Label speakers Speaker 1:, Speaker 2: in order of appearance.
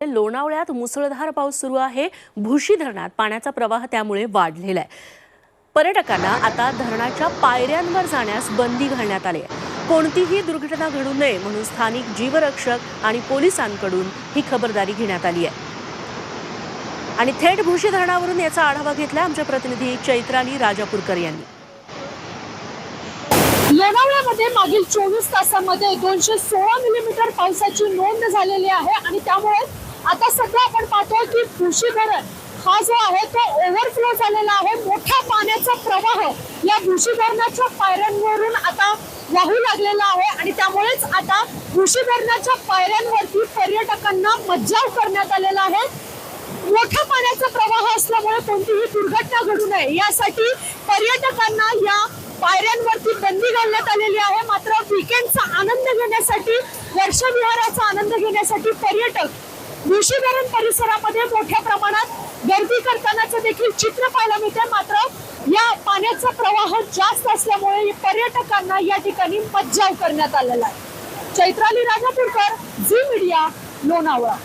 Speaker 1: लोणावळ्यात मुसळधार पाऊस सुरू आहे. भुशी धरणात पाण्याचा प्रवाह त्यामुळे वाढलेला आहे. पर्यटकांना आता धरणाच्या पायऱ्यांवर जाण्यास बंदी घालण्यात आली आहे. कोणतीही दुर्घटना घडू नये म्हणून स्थानिक जीवरक्षक आणि पोलिसांकडून ही खबरदारी घेण्यात आली आहे. आणि थेट भुशी धरणावरून याचा आढावा घेतला आमच्या प्रतिनिधी चैत्राली राजापूरकर यांनी.
Speaker 2: लोणावळ्यामध्ये मागील चोवीस तासामध्ये दोनशे सोळा मिलीमीटर पावसाची नोंद झालेली आहे आणि त्यामुळे सगळं आपण पाहतोय की भुशी धरण हा जो आहे तो ओव्हरफ्लो झालेला आहे. मोठ्या पाण्याचा प्रवाह या भुशी धरणाच्या पायऱ्यांवरून आता वाहू लागलेला आहे आणि त्यामुळेच आता भुशी धरणाच्या पायऱ्यांवरती पर्यटकांना मज्जाव करण्यात आलेला आहे. मोठ्या पाण्याचा प्रवाह असल्यामुळे कोणतीही दुर्घटना घडू नये. यासाठी पर्यटकांना या पायऱ्यांवरती बंदी घालण्यात आलेली आहे. मात्र विकेंडचा आनंद घेण्यासाठी वर्षविहाराचा आनंद घेण्यासाठी पर्यटक भुशी परिसरामध्ये मोठ्या प्रमाणात गर्दी करतानाचं देखील चित्र पाहायला मिळते मात्र या पाण्याचा प्रवाह जास्त असल्यामुळे पर्यटकांना या ठिकाणी मज्जाव करण्यात आलेला आहे. Chaitrali Rajapurkar Zee media Lonavala.